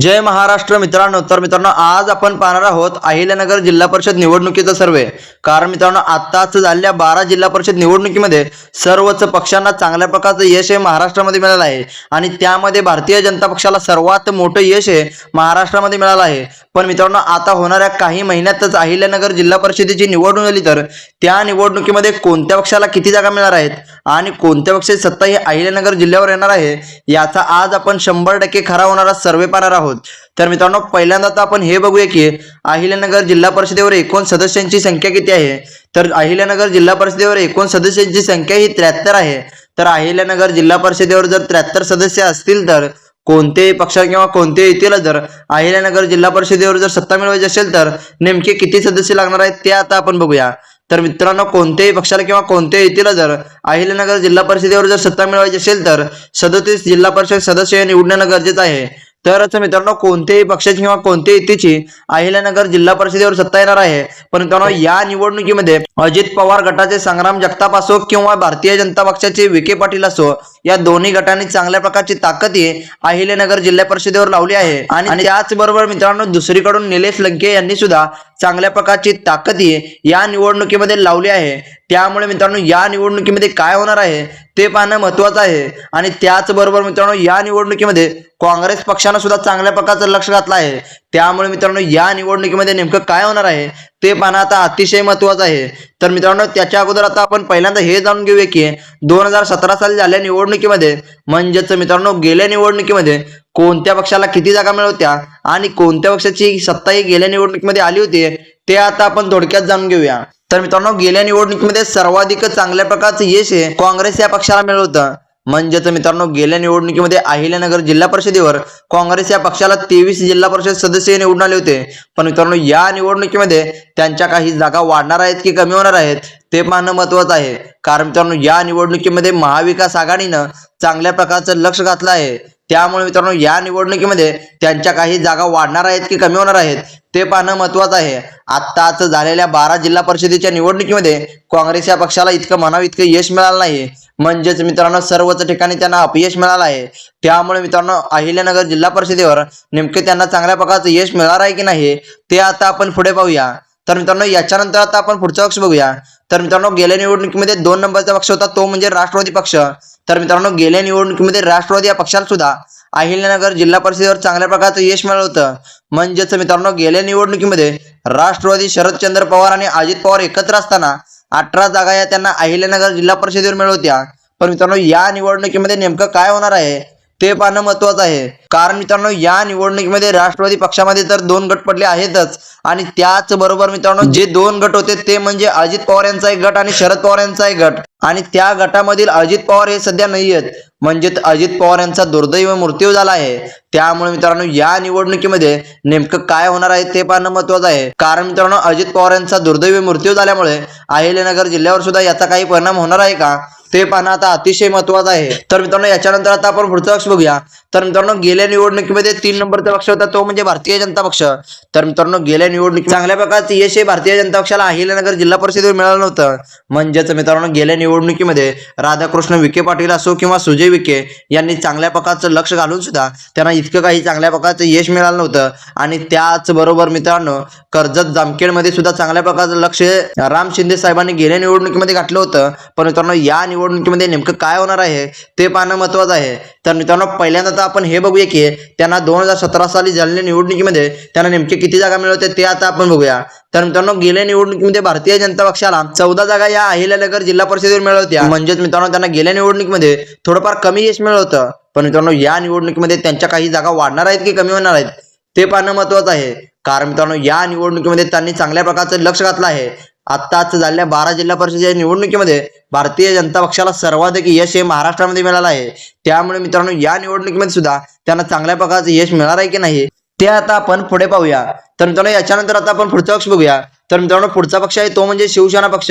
जय महाराष्ट्र मित्रांनो. तर मित्रांनो आज आपण पाहणार आहोत अहिल्यानगर जिल्हा परिषद निवडणुकीचा सर्वे. कारण मित्रांनो आत्ताच झालेल्या बारा जिल्हा परिषद निवडणुकीमध्ये सर्वच पक्षांना चांगल्या प्रकारचं यश हे महाराष्ट्रामध्ये मिळालं आहे. आणि त्यामध्ये भारतीय जनता पक्षाला सर्वात मोठं यश हे महाराष्ट्रामध्ये मिळालं आहे. पण मित्रांनो आता होणाऱ्या काही महिन्यातच अहिल्यानगर जिल्हा परिषदेची निवडणूक झाली तर त्या निवडणुकीमध्ये कोणत्या पक्षाला किती जागा मिळणार आहेत? आणि कोणत्या पक्षाची सत्ता ही अहिल्यानगर जिल्ह्यावर येणार आहे? याचा आज आपण शंभर टक्के खरा होणारा सर्वे पाहणार आहोत. तर मित्रांनो पहिल्यांदा तर आपण हे बघूया की अहिल्यानगर जिल्हा परिषदेवर एकूण सदस्यांची संख्या किती आहे? तर अहिल्यानगर जिल्हा परिषदेवर एकूण सदस्यांची संख्या ही त्र्याहत्तर आहे. तर अहिल्यानगर जिल्हा परिषदेवर जर त्र्याहत्तर सदस्य असतील तर कोणत्याही पक्ष किंवा कोणत्याही युतीला जर अहिल्यानगर जिल्हा परिषदेवर जर सत्ता मिळवायची असेल तर नेमके किती सदस्य लागणार आहेत ते आता आपण बघूया. तर मित्रांनो कोणत्याही पक्षाला किंवा कोणत्याही युतीला जर अहिल्यानगर जिल्हा परिषदेवर जर सत्ता मिळवायची असेल तर सदतीस जिल्हा परिषद सदस्य निवडणं गरजेचं आहे. तरच मित्रांनो कोणत्याही पक्षाची किंवा कोणत्याही युतीची अहिल्यानगर जिल्हा परिषदेवर सत्ता येणार आहे. पण मित्रांनो या निवडणुकीमध्ये अजित पवार गटाचे संग्राम जगताप असो किंवा भारतीय जनता पक्षाचे विखे पाटील असो या दोन्ही गटांनी चांगल्या प्रकारची ताकद ही अहिल्यानगर जिल्हा परिषदेवर लावली आहे. आणि त्याचबरोबर मित्रांनो दुसरीकडून निलेश लंके यांनी सुद्धा चांगल्या प्रकारची ताकद ही या निवडणुकीमध्ये लावली आहे. त्यामुळे मित्रांनो या निवडणुकीमध्ये काय होणार आहे ते पाहणं महत्वाचं आहे. आणि त्याचबरोबर मित्रांनो या निवडणुकीमध्ये काँग्रेस पक्षानं सुद्धा चांगल्या प्रकारचं लक्ष घातलं आहे. त्यामुळे मित्रांनो या निवडणुकीमध्ये नेमकं काय होणार आहे ते पाहणं आता अतिशय महत्वाचं आहे. तर मित्रांनो त्याच्या अगोदर आता आपण पहिल्यांदा हे जाणून घेऊया की दोन हजार सतरा साली झालेल्या निवडणुकीमध्ये म्हणजेच मित्रांनो गेल्या निवडणुकीमध्ये कोणत्या पक्षाला किती जागा मिळवत्या आणि कोणत्या पक्षाची सत्ता ही गेल्या निवडणुकीमध्ये आली होती ते आता आपण थोडक्यात जाणून घेऊया. तर मित्रांनो गेल्या निवडणुकीमध्ये सर्वाधिक चांगल्या प्रकारचं यश हे काँग्रेस या पक्षाला मिळवतं म्हणजेच मित्रांनो गेल्या निवडणुकीमध्ये अहिल्यानगर जिल्हा परिषदेवर काँग्रेस या पक्षाला तेवीस जिल्हा परिषद सदस्य निवडून आले होते. पण मित्रांनो या निवडणुकीमध्ये त्यांच्या काही जागा वाढणार आहेत की कमी होणार आहेत ते पाहणं महत्वाचं आहे. कारण मित्रांनो या निवडणुकीमध्ये महाविकास आघाडीनं चांगल्या प्रकारचं लक्ष घातलं आहे. त्यामुळे मित्रांनो या निवडणुकीमध्ये त्यांच्या काही जागा वाढणार आहेत की कमी होणार आहेत ते पाहणं महत्वाचं आहे. आत्ताच झालेल्या बारा जिल्हा परिषदेच्या निवडणुकीमध्ये काँग्रेस या पक्षाला इतकं म्हणावं इतकं यश मिळालं नाही. म्हणजेच मित्रांनो सर्वच ठिकाणी त्यांना अपयश मिळालं आहे. त्यामुळे मित्रांनो अहिल्यानगर जिल्हा परिषदेवर नेमके त्यांना चांगल्या प्रकारचं यश मिळणार आहे की नाही ते आता आपण पुढे पाहूया. तर मित्रांनो याच्यानंतर आता आपण पुढचा पक्ष बघूया. तर मित्रांनो गेल्या निवडणुकीमध्ये दोन नंबरचा पक्ष होता तो म्हणजे राष्ट्रवादी पक्ष. तर मित्रांनो गेल्या निवडणुकीमध्ये राष्ट्रवादी या पक्षाला सुद्धा अहिल्यानगर जिल्हा परिषदेवर चांगल्या प्रकारचं यश मिळालं होतं. म्हणजेच मित्रांनो गेल्या निवडणुकीमध्ये राष्ट्रवादी शरदचंद्र पवार आणि अजित पवार एकत्र असताना अठरा जागा या त्यांना अहिल्यानगर जिल्हा परिषदेवर मिळवत्या पण मित्रांनो या निवडणुकीमध्ये नेमकं काय होणार आहे ते पाहणं महत्वाचं आहे. कारण मित्रांनो या निवडणुकीमध्ये राष्ट्रवादी पक्षामध्ये तर दोन गट पडले आहेतच. आणि त्याच बरोबर मित्रांनो जे दोन गट होते ते म्हणजे अजित पवार यांचा एक गट आणि शरद पवार यांचा एक गट. आणि त्या गटामधील अजित पवार हे सध्या नाही आहेत म्हणजेच अजित पवार यांचा दुर्दैव मृत्यू झाला आहे. त्यामुळे मित्रांनो या निवडणुकीमध्ये नेमकं काय होणार आहे ते पाहणं महत्वाचं आहे. कारण मित्रांनो अजित पवार यांचा दुर्दैवी मृत्यू झाल्यामुळे अहिल्यानगर जिल्ह्यावर सुद्धा याचा काही परिणाम होणार आहे का ते पाहणं आता अतिशय महत्वाचं आहे. तर मित्रांनो याच्यानंतर आता आपण पुढचा पक्ष बघूया. तर मित्रांनो गेल्या निवडणुकीमध्ये तीन नंबरचा पक्ष होता तो म्हणजे भारतीय जनता पक्ष. तर मित्रांनो गेल्या निवडणुकीत चांगल्या प्रकारचं यश हे भारतीय जनता पक्षाला अहिल्यानगर जिल्हा परिषदेवर मिळालं नव्हतं. म्हणजेच मित्रांनो गेल्या निवडणुकीमध्ये राधाकृष्ण विखे पाटील असो किंवा सुजय विखे यांनी चांगल्या प्रकारचं लक्ष घालून सुद्धा त्यांना इतकं काही चांगल्या प्रकारचं यश मिळालं नव्हतं. आणि त्याचबरोबर मित्रांनो कर्जत जामखेडमध्ये सुद्धा चांगल्या प्रकारचं लक्ष राम शिंदे साहेबांनी गेल्या निवडणुकीमध्ये घातलं होतं. पण मित्रांनो या निवडणुकीमध्ये नेमकं काय होणार आहे ते पाहणं महत्वाचं आहे. तर मित्रांनो पहिल्यांदा तर आपण हे बघूया की त्यांना दोन हजार सतरा साली झालेल्या निवडणुकीमध्ये त्यांना नेमके किती जागा मिळवते ते आता आपण बघूया. तर मित्रांनो गेल्या निवडणुकीमध्ये भारतीय जनता पक्षाला चौदा जागा या अहिल्यानगर जिल्हा परिषद परिषदेवर मिळवत्या म्हणजेच मित्रांनो त्यांना गेल्या निवडणुकीमध्ये थोडंफार कमी यश मिळवतं पण मित्रांनो या निवडणुकीमध्ये त्यांच्या काही जागा वाढणार आहेत की कमी होणार आहेत ते पाहणं महत्वाचं आहे. कारण मित्रांनो या निवडणुकीमध्ये त्यांनी चांगल्या प्रकारचं लक्ष घातलं आहे. आत्ताच झालेल्या बारा जिल्हा परिषदेच्या निवडणुकीमध्ये भारतीय जनता पक्षाला सर्वाधिक यश हे महाराष्ट्रामध्ये मिळालं आहे. त्यामुळे मित्रांनो या निवडणुकीमध्ये सुद्धा त्यांना चांगल्या प्रकारचं यश मिळणार आहे की नाही ते आता आपण पुढे पाहूया. तर मित्रांनो याच्यानंतर आता आपण पुढचा पक्ष बघूया. तर मित्रांनो पुढचा पक्ष आहे तो म्हणजे शिवसेना पक्ष.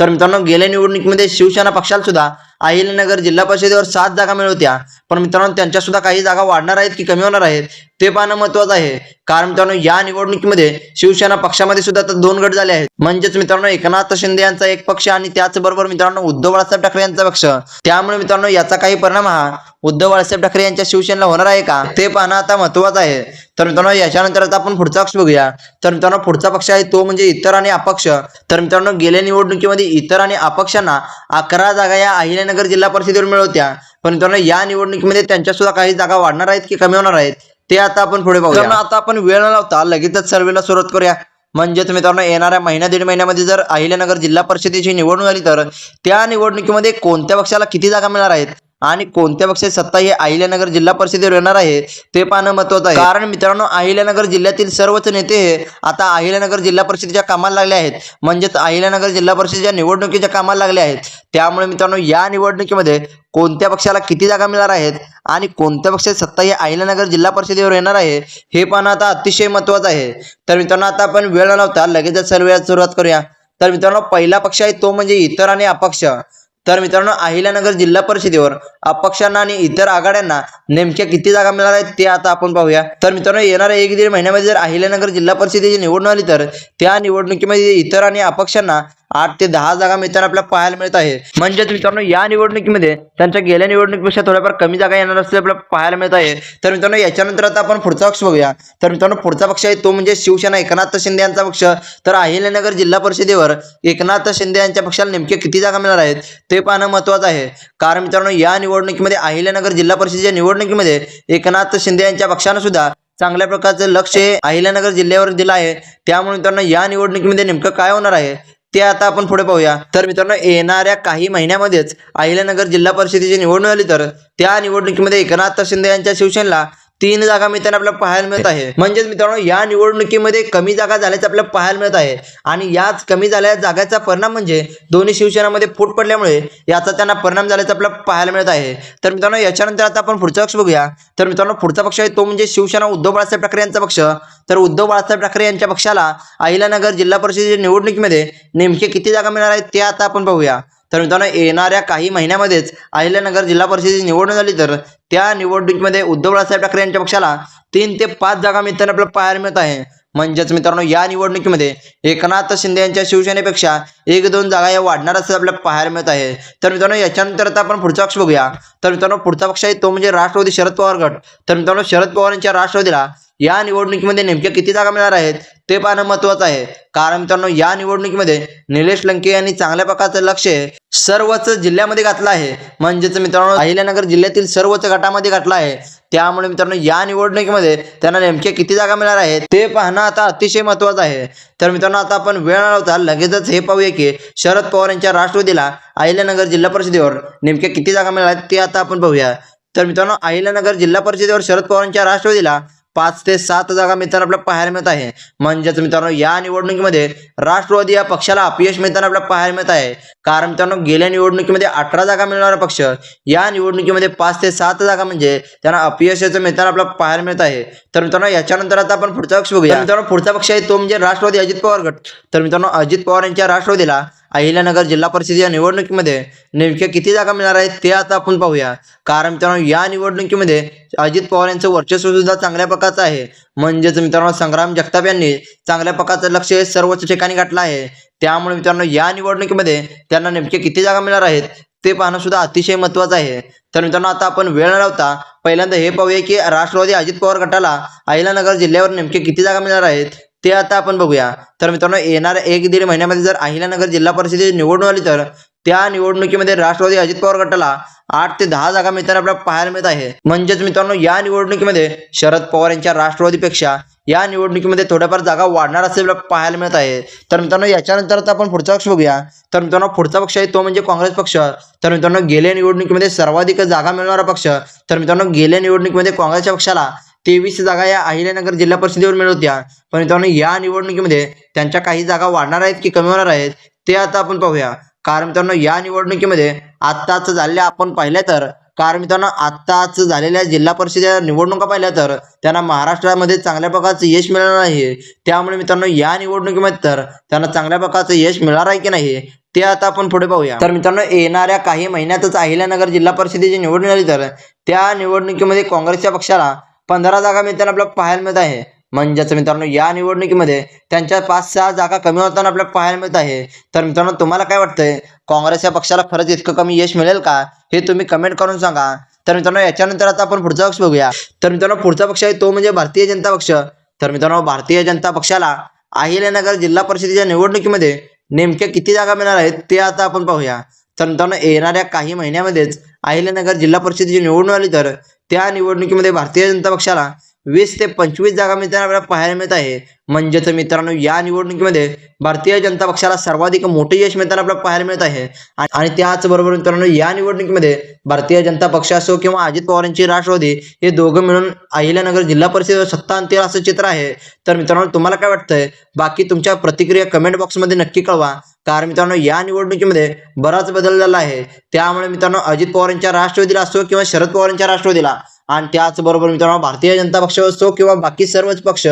तर मित्रांनो गेल्या निवडणुकीमध्ये शिवसेना पक्षाला सुद्धा अहिल्यानगर जिल्हा परिषदेवर सात जागा मिळवत्या पण मित्रांनो त्यांच्या सुद्धा काही जागा वाढणार आहेत की कमी होणार आहेत ते पाहणं महत्वाचं आहे. कारण मित्रांनो या निवडणुकीमध्ये शिवसेना पक्षामध्ये सुद्धा दोन गट झाले आहेत. म्हणजेच मित्रांनो एकनाथ शिंदे यांचा एक पक्ष आणि त्याचबरोबर मित्रांनो उद्धव बाळासाहेब ठाकरे यांचा पक्ष. त्यामुळे मित्रांनो याचा काही परिणाम हा उद्धव बाळासाहेब ठाकरे यांच्या शिवसेनेला होणार आहे का? ते पाहणं आता महत्वाचं आहे. तर मित्रांनो याच्यानंतर आता आपण पुढचा पक्ष बघूया. तर मित्रांनो पुढचा पक्ष आहे तो म्हणजे इतर आणि अपक्ष. तर मित्रांनो गेल्या निवडणुकीमध्ये इतर आणि अपक्षांना अकरा जागा या अहिल्यानगर जिल्हा परिषदेवर मिळवत्या. पण मित्रांनो या निवडणुकीमध्ये त्यांच्या सुद्धा काही जागा वाढणार आहेत की कमी होणार आहेत ते आता आपण पुढे बघूया. आता आपण वेळ न लावता लगेचच सर्वेला सुरुवात करूया. म्हणजेच मित्रांनो येणाऱ्या महिन्या दीड महिन्यामध्ये जर अहिल्यानगर जिल्हा परिषदेची निवडणूक झाली तर त्या निवडणुकीमध्ये कोणत्या पक्षाला किती जागा मिळणार आहेत? आणि कोणत्या पक्षाची सत्ता ही अहिल्यानगर जिल्हा परिषदेवर येणार आहे ते पाहणं महत्वाचं आहे. कारण मित्रांनो अहिल्यानगर जिल्ह्यातील सर्वच नेते हे आता अहिल्यानगर जिल्हा परिषदेच्या कामाला लागले आहेत. म्हणजेच अहिल्यानगर जिल्हा परिषदेच्या निवडणुकीच्या कामाला लागले आहेत. त्यामुळे मित्रांनो या निवडणुकीमध्ये कोणत्या पक्षाला किती जागा मिळणार आहेत आणि कोणत्या पक्षाची सत्ता ही अहिल्यानगर जिल्हा परिषदेवर येणार आहे हे पाहणं आता अतिशय महत्वाचं आहे. तर मित्रांनो आता आपण वेळ न लावता लगेचच सर्व सुरुवात करूया. तर मित्रांनो पहिला पक्ष आहे तो म्हणजे इतर आणि अपक्ष. तर मित्रांनो अहिल्यानगर जिल्हा परिषदेवर अपक्षांना आणि इतर आघाड्यांना नेमक्या किती जागा मिळणार आहेत ते आता आपण पाहूया. तर मित्रांनो येणाऱ्या एक दीड महिन्यामध्ये जर अहिल्यानगर जिल्हा परिषदेची निवडणूक आली तर त्या निवडणुकीमध्ये इतर आणि अपक्षांना आठ ते दहा जागा मिळताना आपल्याला पाहायला मिळत आहे. म्हणजेच मित्रांनो या निवडणुकीमध्ये त्यांच्या गेल्या निवडणुकीपेक्षा थोड्याफार कमी जागा येणार असल्याचे आपल्याला पाहायला मिळत आहे. तर मित्रांनो याच्यानंतर आता आपण पुढचा पक्ष बघूया. तर मित्रांनो पुढचा पक्ष आहे तो म्हणजे शिवसेना एकनाथ शिंदे यांचा पक्ष. तर अहिल्यानगर जिल्हा परिषदेवर एकनाथ शिंदे यांच्या पक्षाला नेमके किती जागा मिळणार आहेत ते पाहणं महत्वाचं आहे. कारण मित्रांनो या निवडणुकीमध्ये अहिल्यानगर जिल्हा परिषदेच्या निवडणुकीमध्ये एकनाथ शिंदे यांच्या पक्षानं सुद्धा चांगल्या प्रकारचं लक्ष हे अहिल्यानगर जिल्ह्यावर दिलं आहे. त्यामुळे मित्रांनो या निवडणुकीमध्ये नेमकं काय होणार आहे ते आता आपण पुढे पाहूया. तर मित्रांनो येणाऱ्या काही महिन्यामध्येच अहिल्यानगर जिल्हा परिषदेची निवडणूक झाली तर त्या निवडणुकीमध्ये एकनाथ शिंदे यांच्या शिवसेनेला तीन जागा मित्रांना आपल्याला पाहायला मिळत आहे. म्हणजेच मित्रांनो या निवडणुकीमध्ये कमी जागा झाल्याचं आपल्याला पाहायला मिळत आहे. आणि याच कमी झालेल्या जागाचा परिणाम म्हणजे दोन्ही शिवसेनामध्ये फूट पडल्यामुळे याचा त्यांना परिणाम झाल्याचं आपल्याला पाहायला मिळत आहे. तर मित्रांनो याच्यानंतर आता आपण पुढचा पक्ष बघूया. तर मित्रांनो पुढचा पक्ष आहे तो म्हणजे शिवसेना उद्धव बाळासाहेब ठाकरे यांचा पक्ष. तर उद्धव बाळासाहेब ठाकरे यांच्या पक्षाला अहिल्यानगर जिल्हा परिषदेच्या निवडणुकीमध्ये नेमके किती जागा मिळणार आहेत ते आता आपण पाहूया तर मित्रांनो येणाऱ्या काही महिन्यामध्येच अहिल्यानगर जिल्हा परिषदेची निवडणूक झाली तर त्या निवडणुकीमध्ये उद्धव बाळासाहेब ठाकरे यांच्या पक्षाला तीन ते पाच जागा मिळताना आपल्याला पाहायला मिळत आहे. म्हणजेच मित्रांनो या निवडणुकीमध्ये एकनाथ शिंदे यांच्या शिवसेनेपेक्षा एक दोन जागा या वाढणार असं आपल्याला पाहायला मिळत आहे. तर मित्रांनो याच्यानंतर आता आपण पुढचा पक्ष बघूया. तर मित्रांनो पुढचा पक्ष आहे तो म्हणजे राष्ट्रवादी शरद पवार गट. तर मित्रांनो शरद पवार यांच्या राष्ट्रवादीला या निवडणुकीमध्ये नेमक्या किती जागा मिळणार आहेत ते पाहणं महत्वाचं आहे. कारण मित्रांनो या निवडणुकीमध्ये निलेश लंके यांनी चांगल्या प्रकारचं लक्ष सर्वच जिल्ह्यामध्ये घातलं आहे. म्हणजेच मित्रांनो अहिल्यानगर जिल्ह्यातील सर्वच गटामध्ये घातलं आहे. त्यामुळे मित्रांनो या निवडणुकीमध्ये त्यांना नेमके किती जागा मिळणार आहेत ते पाहणं आता अतिशय महत्वाचं आहे. तर मित्रांनो आता आपण वेळ न लगेचच हे पाहूया की शरद पवार यांच्या राष्ट्रवादीला अहिल्यानगर जिल्हा परिषदेवर नेमक्या किती जागा मिळणार आहेत ते आता आपण पाहूया. तर मित्रांनो अहिल्यानगर जिल्हा परिषदेवर शरद पवारांच्या राष्ट्रवादीला पाच ते सात जागा मित्र आपल्याला पाहायला मिळत आहे. म्हणजेच मित्रांनो या निवडणुकीमध्ये राष्ट्रवादी या पक्षाला अपयश मिळताना आपल्याला पाहायला मिळत आहे. कारण मित्रांनो गेल्या निवडणुकीमध्ये अठरा जागा मिळणारा पक्ष या निवडणुकीमध्ये पाच ते सात जागा म्हणजे त्यांना अपयशाचं मिळताना आपल्याला पाहायला मिळत आहे. तर मित्रांनो याच्यानंतर आता आपण पुढचा पक्ष बघूया. मित्रांनो पुढचा पक्ष आहे तो म्हणजे राष्ट्रवादी अजित पवार गट. तर मित्रांनो अजित पवार यांच्या राष्ट्रवादीला अहिल्यानगर जिल्हा परिषद या निवडणुकीमध्ये नेमक्या किती जागा मिळणार आहेत ते आता आपण पाहूया. कारण मित्रांनो या निवडणुकीमध्ये अजित पवार यांचं वर्चस्व सुद्धा चांगल्या प्रकारचं आहे. म्हणजेच मित्रांनो संग्राम जगताप यांनी चांगल्या प्रकारचं लक्ष हे सर्वच ठिकाणी गाठलं आहे. त्यामुळे मित्रांनो या निवडणुकीमध्ये त्यांना नेमक्या किती जागा मिळणार आहेत ते पाहणं सुद्धा अतिशय महत्वाचं आहे. तर मित्रांनो आता आपण वेळ न लावता पहिल्यांदा हे पाहूया की राष्ट्रवादी अजित पवार गटाला अहिल्यानगर जिल्ह्यावर नेमके किती जागा मिळणार आहेत ते आता आपण बघूया. तर मित्रांनो येणाऱ्या एक दीड महिन्यामध्ये जर अहिल्यानगर जिल्हा परिषदेची निवडणूक आली तर त्या निवडणुकीमध्ये राष्ट्रवादी अजित पवार गटाला आठ ते दहा जागा मिळताना आपल्याला पाहायला मिळत आहे. म्हणजेच मित्रांनो या निवडणुकीमध्ये शरद पवार यांच्या राष्ट्रवादीपेक्षा या निवडणुकीमध्ये थोड्याफार जागा वाढणार असे आपल्याला पाहायला मिळत आहे. तर मित्रांनो याच्यानंतर आता आपण पुढचा पक्ष बघूया. तर मित्रांनो पुढचा पक्ष आहे तो म्हणजे काँग्रेस पक्ष. तर मित्रांनो गेल्या निवडणुकीमध्ये सर्वाधिक जागा मिळणारा पक्ष. तर मित्रांनो गेल्या निवडणुकीमध्ये काँग्रेसच्या पक्षाला तेवीस जागा या अहिल्यानगर जिल्हा परिषदेवर मिळवत्या पण मित्रांनो या निवडणुकीमध्ये त्यांच्या काही जागा वाढणार आहेत की कमी होणार आहेत ते आता आपण पाहूया. कारण मित्रांनो या निवडणुकीमध्ये आत्ताच झालेल्या आपण पाहिल्या तर कारण मित्रांनो आत्ताच झालेल्या जिल्हा परिषदेच्या निवडणुका पाहिल्या तर त्यांना महाराष्ट्रामध्ये चांगल्या प्रकारचं यश मिळणार आहे त्यामुळे मित्रांनो या निवडणुकीमध्ये तर त्यांना चांगल्या प्रकारचं यश मिळणार आहे की नाही ते आता आपण पुढे पाहूया. तर मित्रांनो येणाऱ्या काही महिन्यातच अहिल्यानगर जिल्हा परिषदेची निवडणूक झाली तर त्या निवडणुकीमध्ये काँग्रेसच्या पक्षाला पंधरा जागा मिळताना आपल्याला पाहायला मिळत आहे. म्हणजेच मित्रांनो या निवडणुकीमध्ये त्यांच्या पाच सहा जागा कमी होताना आपल्याला पाहायला मिळत आहे. तर मित्रांनो तुम्हाला काय वाटतंय? काँग्रेस या पक्षाला खरंच इतकं कमी यश मिळेल का? हे तुम्ही कमेंट करून सांगा. तर मित्रांनो याच्यानंतर आता आपण पुढचा पक्ष बघूया. तर मित्रांनो पुढचा पक्ष आहे तो म्हणजे भारतीय जनता पक्ष. तर मित्रांनो भारतीय जनता पक्षाला अहिल्यानगर जिल्हा परिषदेच्या निवडणुकीमध्ये नेमक्या किती जागा मिळणार आहेत ते आता आपण पाहूया. तर मित्रांनो येणाऱ्या काही महिन्यामध्येच अहिल्यानगर जिल्हा परिषदेची निवडणूक आली तर त्या निवडणुकीमध्ये भारतीय जनता पक्षाला वीस ते पंचवीस जागा मिळताना आपल्याला पाहायला मिळत आहे. म्हणजेच मित्रांनो या निवडणुकीमध्ये भारतीय जनता पक्षाला सर्वाधिक मोठे यश मिळताना आपल्याला पाहायला मिळत आहे. आणि त्याचबरोबर मित्रांनो या निवडणुकीमध्ये भारतीय जनता पक्ष असो किंवा अजित पवारांची राष्ट्रवादी हे दोघं मिळून अहिल्यानगर जिल्हा परिषद सत्ता आणतील असं चित्र आहे. तर मित्रांनो तुम्हाला काय वाटतंय? बाकी तुमच्या प्रतिक्रिया कमेंट बॉक्समध्ये नक्की कळवा. कारण मित्रांनो या निवडणुकीमध्ये बराच बदल झाला आहे. त्यामुळे मित्रांनो अजित पवारांच्या राष्ट्रवादीला असो किंवा शरद पवारांच्या राष्ट्रवादीला आणि त्याचबरोबर मित्रांनो भारतीय जनता पक्ष असो किंवा बाकी सर्वच पक्ष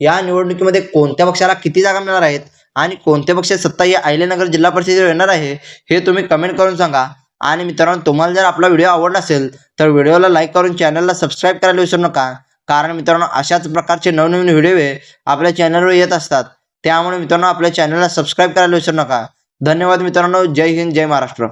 या निवडणुकीमध्ये कोणत्या पक्षाला किती जागा मिळणार आहेत आणि कोणत्या पक्ष सत्ता या अहिल्यानगर जिल्हा परिषदेवर येणार आहे हे तुम्ही कमेंट करून सांगा. आणि मित्रांनो तुम्हाला जर आपला व्हिडिओ आवडला असेल तर व्हिडिओला लाईक करून चॅनलला सबस्क्राईब करायला विसरू नका. कारण मित्रांनो अशाच प्रकारचे नवनवीन व्हिडिओ हे आपल्या चॅनलवर येत असतात. त्यामुळे मित्रांनो आपल्या चॅनलला सबस्क्राईब करायला विसरू नका. धन्यवाद मित्रांनो. जय हिंद जय महाराष्ट्र.